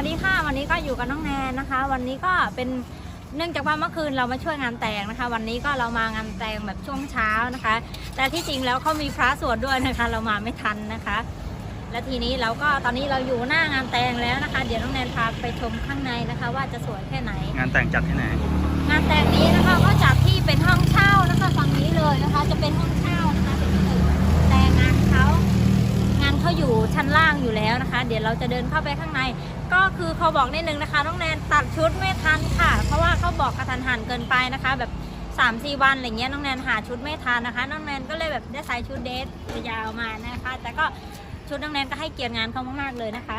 วัสดีค่ะ วันนี้ก็อยู่กับน้องแนนนะคะ วันนี้ก็เป็นเนื่องจากว่าเมื่อคืนเรามาช่วยงานแต่งนะคะ วันนี้ก็เรามางานแต่งแบบช่วงเช้านะคะ แต่ที่จริงแล้วเขามีพระสวดด้วยนะคะ เรามาไม่ทันนะคะ และทีนี้เราก็ตอนนี้เราอยู่หน้างานแต่งแล้วนะคะ เดี๋ยวน้องแนนพาไปชมข้างในนะคะ ว่าจะสวยแค่ไหน งานแต่งจัดที่ไหน งานแต่งนี้นะคะก็จัดที่เป็นห้องเช่านะคะฝั่งนี้เลยนะคะ จะเป็นห้องเช่านะคะเป็นที่หนึ่งแต่งานเขางาน เขาอยู่ชั้นล่างอยู่แล้วนะคะ เดี๋ยวเราจะเดินเข้าไปข้างใน ก็คือเขาบอกนิดนึงนะคะน้องแนนตัดชุดไม่ทันค่ะ เพราะว่าเขาบอกกระทันหันเกินไปนะคะ แบบ3ามสี่วันอะไรเงี้ยน้องแนนหาชุดไม่ทันนะคะ น้องแนนก็เลยแบบได้ใส่ชุดเดทยาวมานะคะ แต่ก็ชุดน้องแนนก็ให้เกียรติงานเขามากๆเลยนะคะ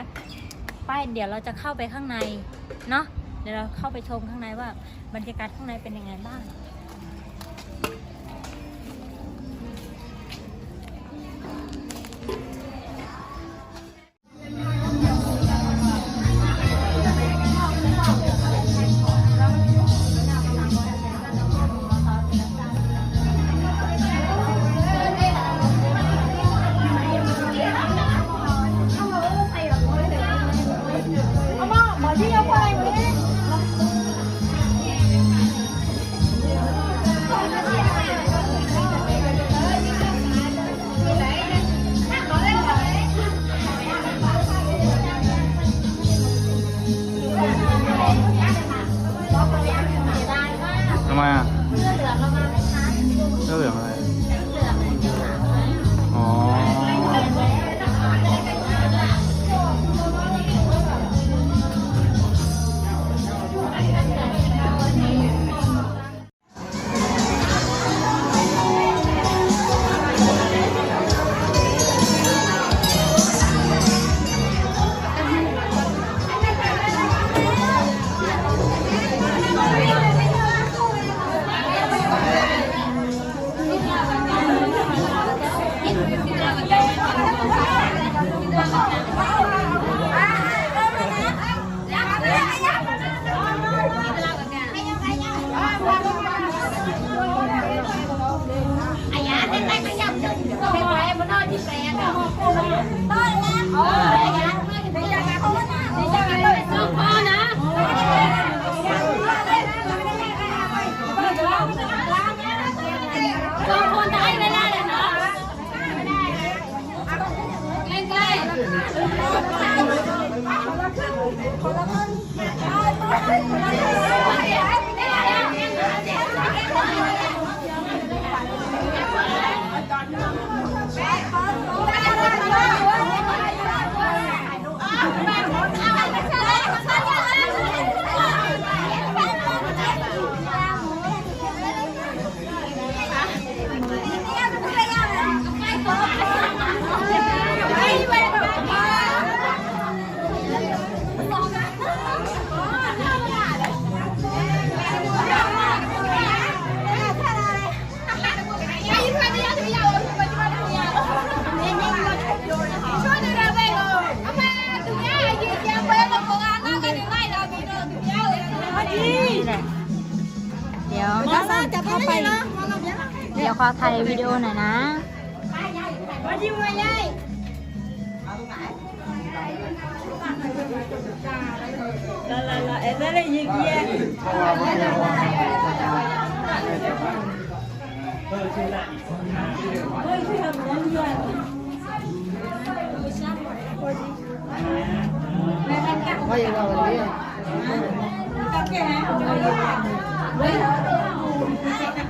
ไปเดี๋ยวเราจะเข้าไปข้างในเนาะเดี๋ยวเราเข้าไปชมข้างในว่าบรรยากาศข้างในเป็นยังไงบ้าง Wow. นี่ ถ่ายวิดีโอหน่อยนะ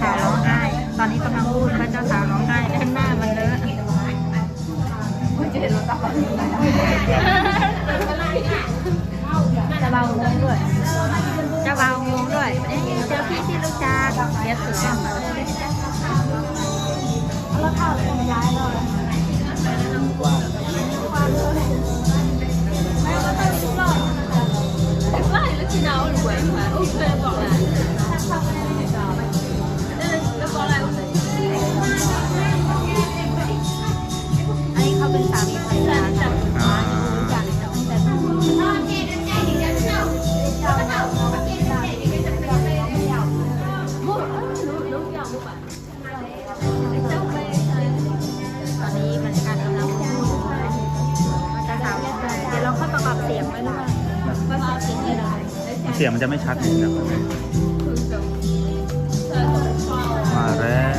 สาวร้องไห้ ตอนนี้กำลังพูดว่าเจ้าสาวร้องไห้แล้วหน้ามันเลอะจะเบางงด้วยจะเบางงด้วยเอ๊ะเจอพี่ที่รู้จักเดี๋ยวถือกล้องมแล้วเข้าเลย เสียงไว้ด้วยว่าเสียงจริงอะไรเสียงมันจะไม่ชัดนะมาแล้ว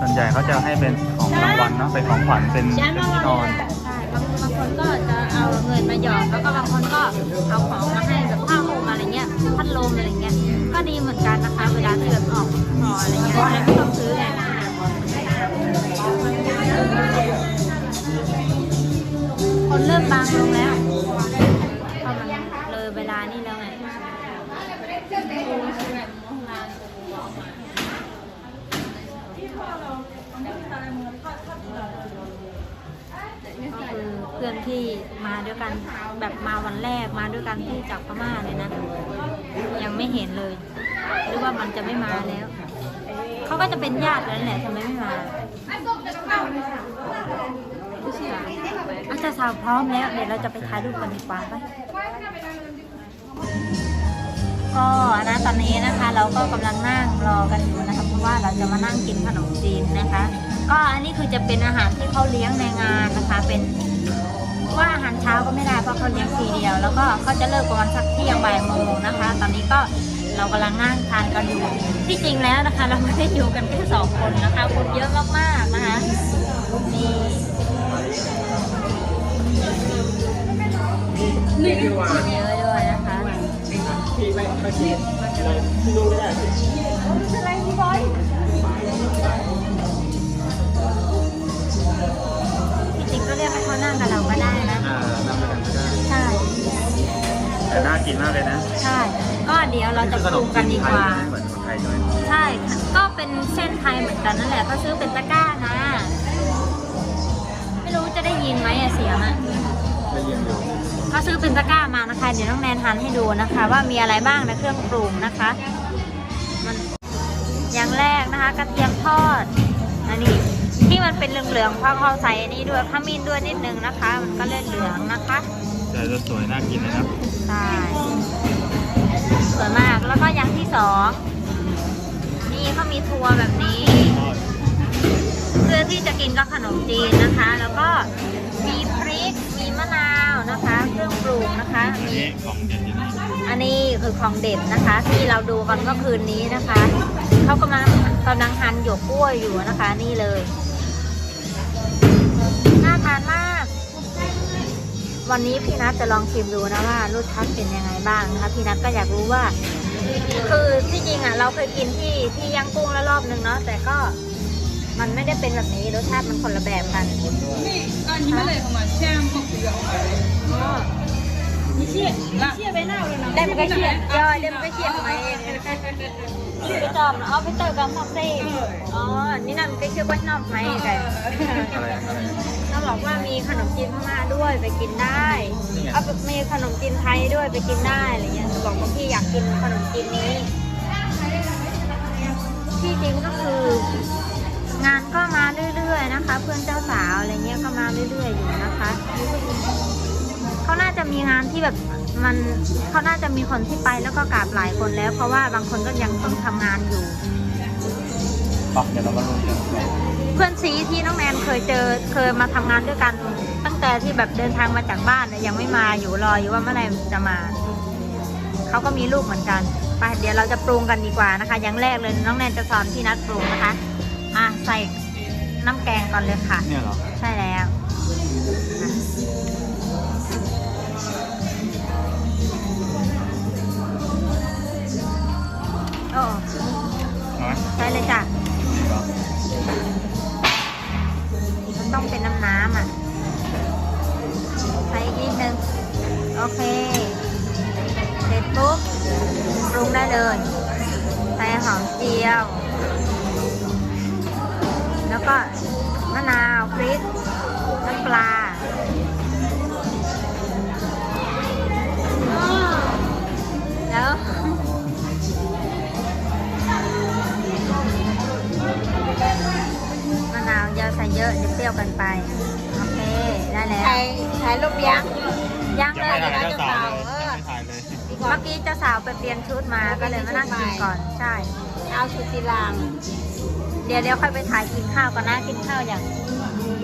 ส่วนใหญ่เขาจะให้เป็นของรางวัลเนาะเป็นของขวัญเป็นเป็นที่นอนใช่บางบางคนก็จะเอาเงินมาหยอดแล้วก็บางคนก็เอาของมาให้แบบผ้าห่มอะไรเงี้ยพัดลมอะไรเงี้ยก็ดีเหมือนกันนะคะ เวลาที่แบบออกหออะไรเงี้ยแล้วไม่ต้องซื้อไงคน เริ่มบางลงแล้วเพราะมันเลยเวลานี่แล้วไงก็คือเพื่อนที่มาด้วยกันแบบมาวันแรกมาด้วยกันที่จากพม่าเลยนะ ยังไม่เห็นเลย หรือว่ามันจะไม่มาแล้ว เขาก็จะเป็นญาติแล้วแหละทำไมไม่มา อาจารย์สาวพร้อมแล้วเดี๋ยวเราจะไปถ่ายรูปกันดีกว่าไปก็นะตอนนี้นะคะ เราก็กำลังนั่งรอกันอยู่นะคะเพราะว่าเราจะมานั่งกินขนมจีนนะคะ ก็อันนี้คือจะเป็นอาหารที่เขาเลี้ยงในงานนะคะ เป็นว่าอาหารเช้าก็ไม่ได้เพราะเขาเลี้ยงทีเดียว แล้วก็เขาจะเลิกประมาณสักเที่ยงบ่ายโมงนะคะ ตอนนี้ก็เรากำลังนั่งทานกันอยู่ที่จริงแล้วนะคะ เราไม่ได้อยู่กันแค่สองคนนะคะคนเยอะมากๆนะคะมีนี่ เยอะด้วยนะคะที่บอยพี่จริงก็เรียกให้เขานั่งกับเราก็ได้นะอ่านั่งไปกันก็ได้ใช่แต่น่ากินมากเลยนะ ใช่ ก็เดี๋ยวเราจะปรุงกันดีกว่าเหมือนคนไทยเลยใช่ ก็เป็นเส้นไทยเหมือนกันนั่นแหละเขาซื้อเป็นตะกร้านะ ไม่รู้จะได้ยินไหมอะเสียงอะ ได้ยินอยู่เขาซื้อเป็นตะกร้ามานะคะ เดี๋ยวน้องแนนทานให้ดูนะคะ ว่ามีอะไรบ้างในเครื่องปรุงนะคะมันอย่างแรกนะคะ กระเทียมทอดอันนี้ที่มันเป็นเหลืองๆเพราะเขาใส่อันนี้ด้วยขมิ้นด้วยนิดนึงนะคะ มันก็เลยเหลืองนะคะแต่จะสวยน่ากินเลยนะใช่สวยมากแล้วก็อย่างที่สองนี่เขามีทัวร์แบบนี้ทอดเพื่อที่จะกินกับขนมจีนนะคะ แล้วก็ นะคะ เครื่องปรุงนะคะอันนี้ของเด็ดอยู่นะอันนี้คือของเด็ดนะคะ ที่เราดูกันเมื่อคืนนี้นะคะเขากำลังกำลังหั่นหยวกกล้วยอยู่นะคะ นี่เลยน่าทานมาก วันนี้พี่นัทจะลองชิมดูนะว่ารสชาติเป็นยังไงบ้างนะคะพี่นัทก็อยากรู้ว่า คือที่จริงอะเราเคยกินที่ที่ย่างกุ้งแล้วรอบนึงเนาะแต่ก็ มันไม่ได้เป็นแบบนี้รสชาติมันคนละแบบกันนี่อันนี้มาเลยของมัแช่มกเดียวนี่เชียร์ไปหน้าเลยนะได้มันก็เชียร์ย่อยได้มันก็เชี่ยทำไมเองชื่อจอมเอาไปเติมกับซอบซี่อ๋อ นี่นั่นไปเชื่อว่านนอกไหมไก่เขาบอกว่ามีขนมจีนพม่าด้วยไปกินได้เอามีขนมจีนไทยด้วยไปกินได้อะไรเงี้ยบอกว่าพี่อยากกินขนมจีนนี้ที่จริงก็คือ งานก็มาเรื่อยๆนะคะ เพื่อนเจ้าสาวอะไรเงี้ยก็มาเรื่อยๆอยู่นะคะเขาน่าจะมีงานที่แบบมันเขาน่าจะมีคนที่ไปแล้วก็กราบหลายคนแล้ว เพราะว่าบางคนก็ยังต้องทำงานอยู่ปะเดี๋ยวเรามาลุ้เพื่อนซีที่น้องแนนเคยเจอเคยมาทำงานด้วยกัน ตั้งแต่ที่แบบเดินทางมาจากบ้านยยังไม่มาอยู่รออยู่ว่าเมื่อไหร่จะมาเขาก็มีลูกเหมือนกันไปเดี๋ยวเราจะปรุงกันดีกว่านะคะ อย่างแรกเลยน้องแนนจะสอนพี่นัดปรุงนะคะ อะใส่น้ำแกงก่อนเลยค่ะ เนี่ยเหรอ ใช่แล้วอะโอ้เอาไหมใช่เลยจ้ะนี่เหรอมันต้องเป็นน้ำน้ำอะ ใส่อีกนิดนึง โอเค เสร็จปุ๊บปรุงได้เลย ใส่หอมเจียว แล้วก็มะนาวพริกน้ำปลาแล้วมะนาวอย่าใส่เยอะเดี๋ยวเปรี้ยวกันไปโอเคได้แล้วถ่ายถ่ายรูปยังย่างยังเลไม่ยถ่ายเดี๋ยวเจ้าเจ้าสาสาววเลยเออยังไม่ถ่ายเลยเมื่อกี้เจ้าสาวไปเปลี่ยนชุดมาก็เลยมานั่งกินก่อนใช่ เอาสุติลางเดี๋ยวเดี๋ยวค่อยไปถ่ายกินข้าวก่อนนะ กินข้าวอย่าง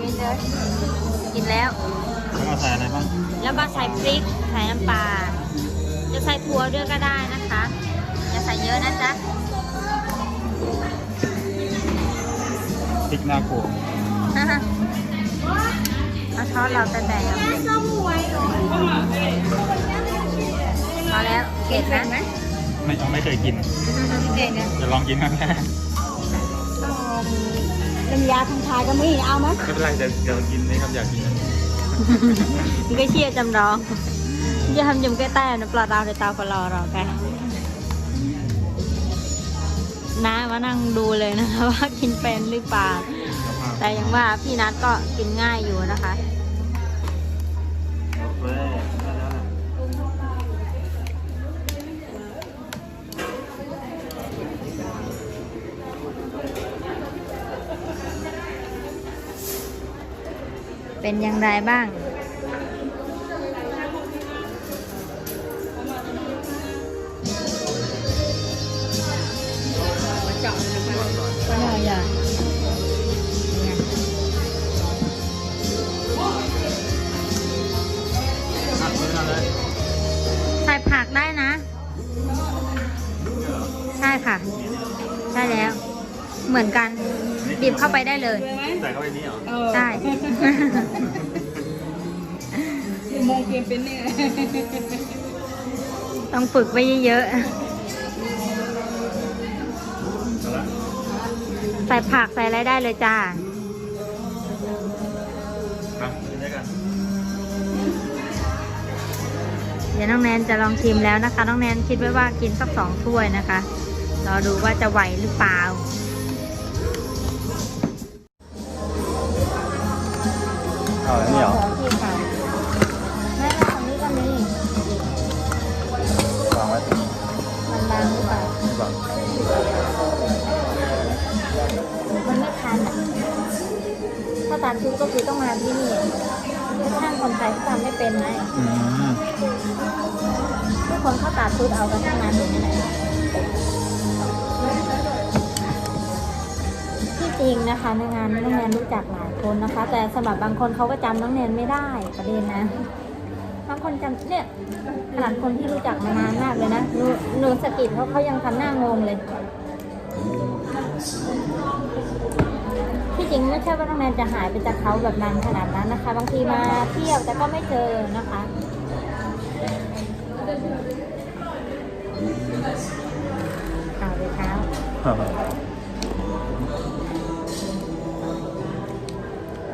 กินเลยกินแล้ว แล้วก็ใส่อะไรบ้างแล้วมาใส่พริก ใส่น้ำปลา จะใส่ถั่วด้วยก็ได้นะคะอย่าใส่เยอะนะจ๊ะ พริกหน้ากลัวเอาช้อนเราแต่แต่ยังพอแล้วเก็ดนะไม่ยังไม่เคยกินเด็ดนะ จะลองกินครั้งแรก น้ำยาทางไทยก็มีเอาไหมไม่เป็นไรเดี๋ยวเดี๋ยวกินนี่ครับอยากกินนี่ก็เชียร์จำลองอย่าทำยมแก้แต่นะปลอดเราในตาปลอรอแกน้ามานั่งดูเลยนะคะว่ากินเป็นหรือเปล่า แต่ยังว่าพี่นัทก็กินง่ายอยู่นะคะโอเคได้แล้วแหละ เป็นอย่างไรบ้างเจาะนะคะก็หน่อยอะใส่ผักได้นะ ใช่ค่ะ ใช่แล้ว เหมือนกันบีบเข้าไปได้เลย ใส่เข้าไปนี่เหรอเออใช่ มองเกมเป็นเนี่ยต้องฝึกไว้เยอะเอาละๆ ใส่ผักใส่อะไรได้เลยจ้ามากินด้วยกันเดี๋ยวน้องแนนจะลองชิมแล้วนะคะ น้องแนนคิดไว้ว่ากินสักสองถ้วยนะคะ รอดูว่าจะไหวหรือเปล่า เอาแล้วนี่เหรอพี่ค่ะแม่ตรงนี้ก็มีวางไว้ตรงนี้มันบางหรือเปล่าไม่บอกมันไม่ทันอะถ้าตามชุดก็คือต้องมาที่นี่ถ้าช่างคนไทยเขาทำไม่เป็นไงอืมทุกคนเขาตัดชุดเอากันทั้งนั้นอยู่นี่แหละที่จริงนะคะในงานใน้องแนนรู้จักหลาย คนนะคะ แต่สำหรับบางคนเขาก็จำน้องแนนไม่ได้ประเด็นนะ บางคนจำเนี่ยขนาดคนที่รู้จักมานานมากเลยนะหนูหนูสกิดเขาเขายังทำหน้างงเลยที่จริงไม่ใช่ว่าน้องแนนจะหายไปจากเขาแบบนานขนาดนั้นนะคะ บางทีมาเที่ยวแต่ก็ไม่เจอนะคะข่าวเลยเช้า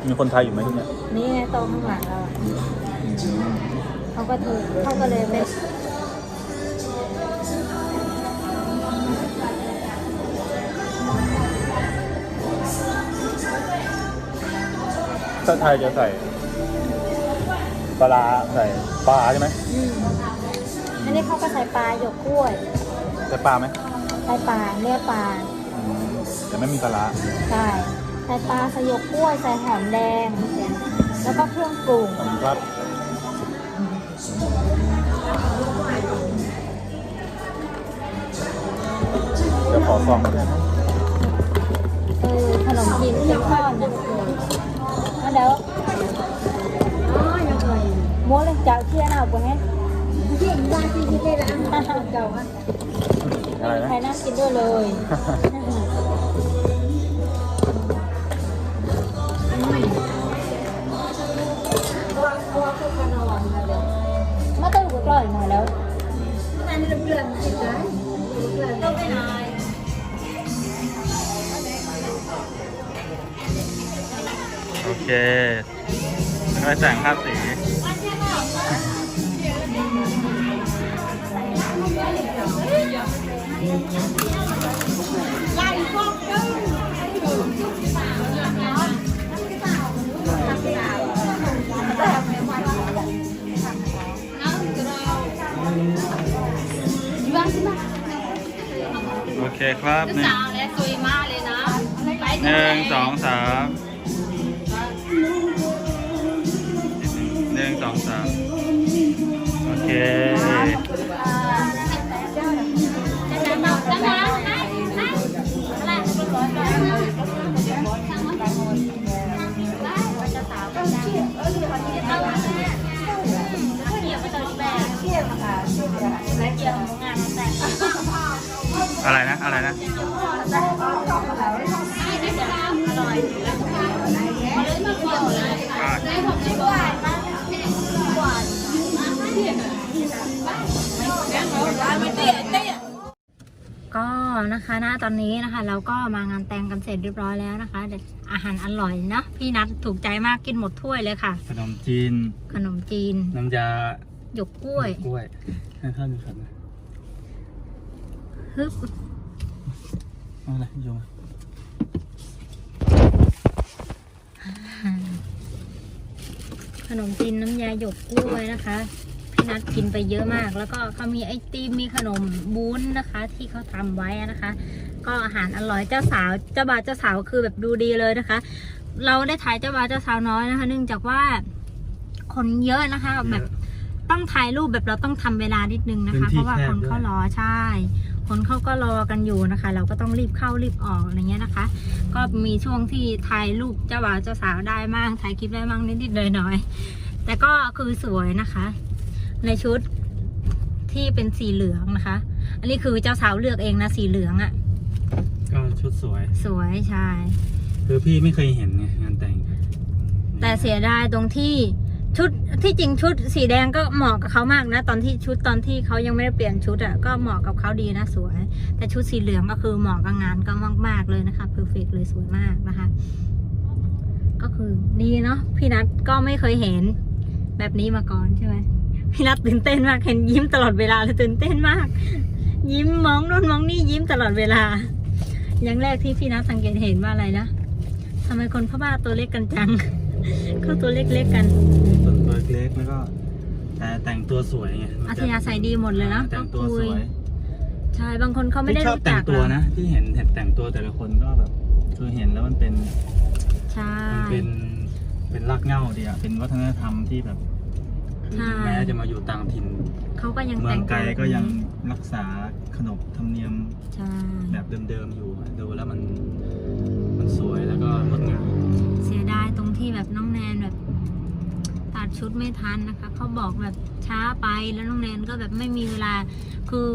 มีคนไทยอยู่ไหมที่เนี่ยนี่ไงโตะข้างหลังเราอะเขาก็ถูกเขาก็เลยไปถ้าไทยจะใส่ปลาร้าใส่ปลาใช่ไหมอืมอันนี้เขาก็ใส่ปลาหยกกล้วยใส่ปลาไหมใส่ปลาเนื้อปลาอืมแต่ไม่มีปลาร้าใช่ ใส่ปลาใส่หยกกล้วยใส่หอมแดง แล้วก็เครื่องปรุงขอบคุณครับเดี๋ยวขอซองด้วยนะเออขนมจีนเป็นก้อนนะแล้วเดี๋ยวม้วนเลยเจ้าเชี่ยหนาวกว่าไงที่บ้านที่ที่ได้ร้านเก่าอะอะไรนะใครน่ากินด้วยเลย มาต้องกล่อยมาแล้วอันนี้เรื่องที่ไหนเรื่องต้องไม่นายโอเคแล้วก็จ่ายค่าสี เคครับหนึ่งสาวและซุยมากเลยนะหนึ่งสองสามหนึ่งสองสามโอเค อะไรนะ อะไรนะก็นะคะนะตอนนี้นะคะ เราก็มางานแต่งกันเสร็จเรียบร้อยแล้วนะคะเดี๋ยวอาหารอร่อยเนาะพี่นัทถูกใจมากกินหมดถ้วยเลยค่ะ ขนมจีน ขนมจีน น้ำยาหยกกล้วย กล้วยให้ข้าวดูครับนะ ฮึบเอาอะโยขนมจีนน้ำยาหยกกล้วยนะคะพี่นัทกินไปเยอะมาก แล้วก็เขามีไอติมมีขนมบุ้นนะคะ ที่เขาทำไว้นะคะ ก็อาหารอร่อยเจ้าสาวเจ้าบ่าวเจ้าสาวคือแบบดูดีเลยนะคะ เราได้ถ่ายเจ้าบ่าวเจ้าสาวน้อยนะคะ เนื่องจากว่าคนเยอะนะคะแบบต้องถ่ายรูปแบบเราต้องทำเวลานิดนึงนะคะ เพราะว่าคนเขารอใช่ คนเขาก็รอกันอยู่นะคะ เราก็ต้องรีบเข้ารีบออกอะไรเงี้ยนะคะ ก็มีช่วงที่ถ่ายรูปเจ้าบ่าวเจ้าสาวได้มั่งถ่ายคลิปได้มั่งนิดๆหน่อยๆแต่ก็คือสวยนะคะ ในชุดที่เป็นสีเหลืองนะคะ อันนี้คือเจ้าสาวเลือกเองนะสีเหลืองอะ่ะก็ชุดสวย สวยใช่คือพี่ไม่เคยเห็นไงงานแต่ง แต่เสียดายตรงที่ ชุดที่จริงชุดสีแดงก็เหมาะกับเขามากนะ ตอนที่ชุดตอนที่เขายังไม่ได้เปลี่ยนชุดอะ่ะก็เหมาะกับเขาดีนะสวย แต่ชุดสีเหลืองก็คือเหมาะกับงานก็มากๆเลยนะคะเพอร์เฟกเลยสวยมากนะคะ ก็คือดีเนาะพี่นัทก็ไม่เคยเห็นแบบนี้มาก่อนใช่ไหมพี่นัทตื่นเต้นมากเห็นยิ้มตลอดเวลาเลยตื่นเต้นมาก ยิ้มมองนู่นมองนี่ยิ้มตลอดเวลา อย่างแรกที่พี่นัทสังเกตเห็นว่าอะไรนะทำไมคนพม่าตัวเล็กกันจังเขาตัวเล็กๆกันตัวเล็กแล้วก็ แต่แต่งตัวสวยไงอัธยาศัยดีหมดเลยนะแต่ก็งตัวคุสยวยใช่บางคนเขาไม่ที่ได้ชอบรู้แต่จังกตัวหรอกนะ ที่เห็นเห็นแต่งตัวแต่ละคนก็แบบคือเห็นแล้วมันเป็นใช่ มันเป็นเป็นรากเหง้าดีอะเป็นวัฒนธรรมที่แบบใช่ แม้จะมาอยู่ต่างถิ่น เขาก็ยังเมืแต่องงไกลตัวก็ยังรักษาขนบธรรมเนียมใช่ แบบเดิมๆอยู่อะดูแล้วมันมันสวยแล้วก็งดงามเสียดายตรงที่แบบน้องแนนแบบตั ดชุดไม่ทันนะคะเขาบอกแบบช้าไปแล้วน้องแนนก็แบบไม่มีเวลา คือ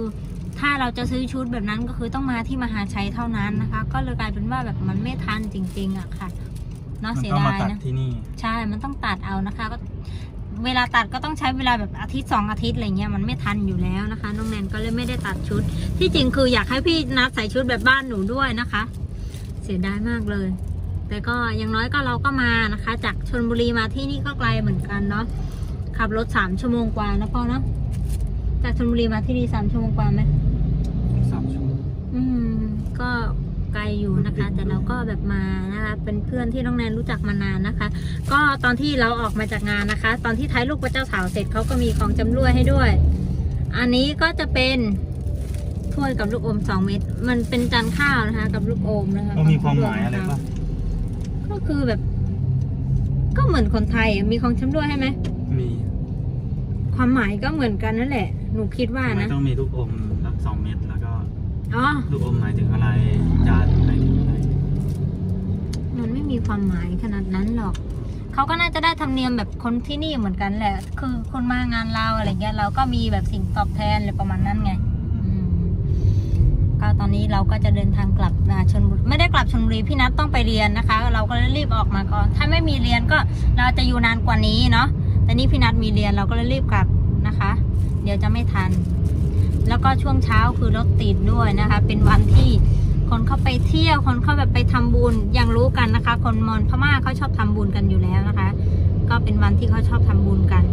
ถ้าเราจะซื้อชุดแบบนั้นก็คือต้องมาที่มหาชัยเท่านั้นนะคะ ก็เลยกลายเป็นว่าแบบมันไม่ทันจริงๆอะค่ะเนาะมันเสียต้องมาดายตัดนะที่นี่ใช่มันต้องตัดเอานะคะ ก็เวลาตัดก็ต้องใช้เวลาแบบอาทิตย์สองอาทิตย์อะไรเงี้ยมันไม่ทันอยู่แล้วนะคะน้องแนนก็เลยไม่ได้ตัดชุด ที่จริงคืออยากให้พี่นัดใส่ชุดแบบบ้านหนูด้วยนะคะ เสียดายมากเลย แต่ก็อย่างน้อยก็เราก็มานะคะ จากชนบุรีมาที่นี่ก็ไกลเหมือนกันเนาะขับรถสามชั่วโมงกว่านะพ่อเนาะจากชนบุรีมาที่นี่สามชั่วโมงกว่าไหมสามชั่วโมงอืม ก็ไกลอยู่นะคะ แต่เราก็แบบมานะคะเป็นเพื่อนที่น้องแนนรู้จักมานานนะคะ ก็ตอนที่เราออกมาจากงานนะคะ ตอนที่ท้ายลูกพระเจ้าสาวเสร็จเขาก็มีของจำรวยให้ด้วย อันนี้ก็จะเป็นถ้วยกับลูกอมสองเม็ดมันเป็นจานข้าวนะคะ กับลูกอมนะคะก็มีความหมายอะไรป่ะ ก็คือแบบ ก็เหมือนคนไทยอะมีของจำรวยให้ไหมมีความหมายก็เหมือนกันนั่นแหละ หนูคิดว่าทำไมนะต้องมีลูกอมแล้วสองเม็ดแล้วก็อ๋อลูกอมหมายถึงอะไรจานหมายถึงอะไรมันไม่มีความหมายขนาดนั้นหรอกเขาก็น่าจะได้ธรรมเนียมแบบคนที่นี่เหมือนกันแหละ คือคนมางานเราอะไรเงี้ยเราก็มีแบบสิ่งตอบแทนอะไรประมาณนั้นไงอืม ก็ตอนนี้เราก็จะเดินทางกลับชนบุรีไม่ได้กลับชนบุรีพี่นัทต้องไปเรียนนะคะ เราก็เลยรีบออกมาก่อน ถ้าไม่มีเรียนก็เราจะอยู่นานกว่านี้เนาะแต่นี่พี่นัทมีเรียนเราก็เลยรีบกลับนะคะ เดี๋ยวจะไม่ทัน แล้วก็ช่วงเช้าคือรถติดด้วยนะคะ เป็นวันที่คนเข้าไปเที่ยวคนเข้าแบบไปทำบุญยังรู้กันนะคะ คนมอญพม่าเขาชอบทำบุญกันอยู่แล้วนะคะ ก็เป็นวันที่เขาชอบทำบุญกัน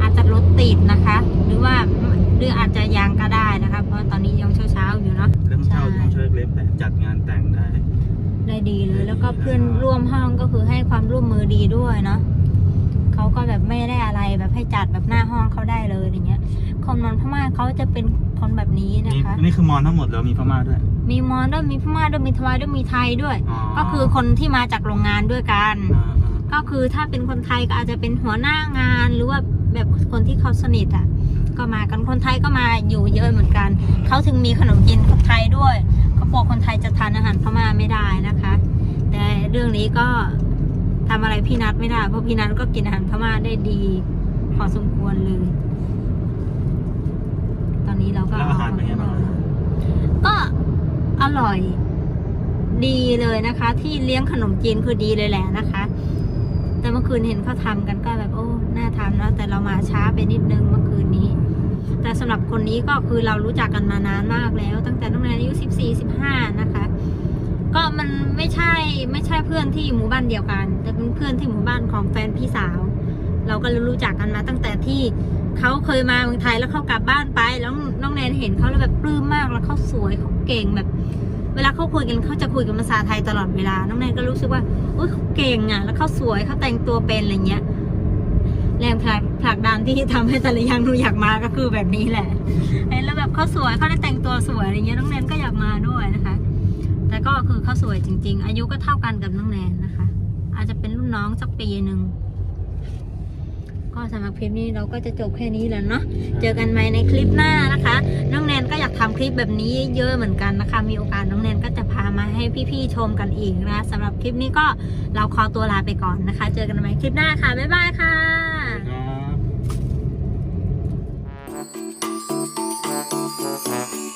อาจจะรถติดนะคะ หรือว่าหรืออาจจะยังก็ได้ นะคะเพราะตอนนี้ยังเช้าๆอยู่เนาะเรื่องเช่าใช่ต้องช่วยเล็บแต่จัดงานแต่งได้ ได้ดีเลย แล้วก็เพื่อนร่วมห้องก็คือให้ความร่วมมือดีด้วยเนาะเขาก็แบบไม่ได้อะไรแบบให้จัดแบบหน้าห้องเขาได้เลยอย่างเงี้ยคนมอญพม่าเขาจะเป็นคนแบบนี้นะนี่คะนี่คือมอนทั้งหมดแล้วมีพม่าด้วย มีมอญด้วยมีพม่าด้วยมีทวายด้วยมีไทยด้วยอ๋อก็คือคนที่มาจากโรงงานด้วยกันอ่าก็คือถ้าเป็นคนไทยก็อาจจะเป็นหัวหน้างานหรือว่าแบบคนที่เขาสนิทอะ ก็มากันคนไทยก็มาอยู่เยอะเหมือนกัน เขาถึงมีขนมจีนคนไทยด้วยเขาบอกคนไทยจะทานอาหารพม่าไม่ได้นะคะ แต่เรื่องนี้ก็ทำอะไรพี่นัทไม่ได้ เพราะพี่นัทก็กินอาหารพม่าได้ดีพอสมควรเลย ตอนนี้เราก็แล้วอาหารเป็นไงบ้างก็อร่อยดีเลยนะคะ ที่เลี้ยงขนมจีนคือดีเลยแหละนะคะ แต่เมื่อคืนเห็นเขาทำกันก็แบบโอ้ น่าทำนะแต่เรามาช้าไปนิดนึงเมื่อคืนนี้ แต่สำหรับคนนี้ก็คือเรารู้จักกันมานานมากแล้ว ตั้งแต่น้องแนนอายุสิบสี่สิบห้านะคะ ก็มันไม่ใช่ไม่ใช่เพื่อนที่อยู่หมู่บ้านเดียวกัน แต่เป็นเพื่อนที่หมู่บ้านของแฟนพี่สาว เราก็รู้จักกันมาตั้งแต่ที่เขาเคยมาเมืองไทยแล้วเขากลับบ้านไป แล้วน้องแนนเห็นเขาแล้วแบบปลื้มมากแล้วเขาสวยเขาเก่งแบบ เวลาเขาคุยกันเขาจะคุยกันภาษาไทยตลอดเวลา น้องแนนก็รู้สึกว่าอุ้ยเขาเก่งอะ แล้วเขาสวยเขาแต่งตัวเป็นอะไรเงี้ย แรงผลักดันที่ทำให้แต่ละอย่างหนูอยากมาก็คือแบบนี้แหละแล้วแบบเขาสวยเขาได้แต่งตัวสวยอะไรเงี้ยน้องแนนก็อยากมาด้วยนะคะ แต่ก็คือเขาสวยจริง ๆ อายุก็เท่ากันกับน้องแนนนะคะ อาจจะเป็นรุ่นน้องสักปีหนึ่ง ก็สำหรับคลิปนี้เราก็จะจบแค่นี้แล้วเนาะเจอกันใหม่ในคลิปหน้านะคะ น้องแนนก็อยากทำคลิปแบบนี้เยอะเหมือนกันนะคะ มีโอกาสน้องแนนก็จะพามาให้พี่ๆชมกันอีกนะสำหรับคลิปนี้ก็เราขอตัวลาไปก่อนนะคะ เจอกันใหม่คลิปหน้าค่ะบ๊ายบายค่ะครับ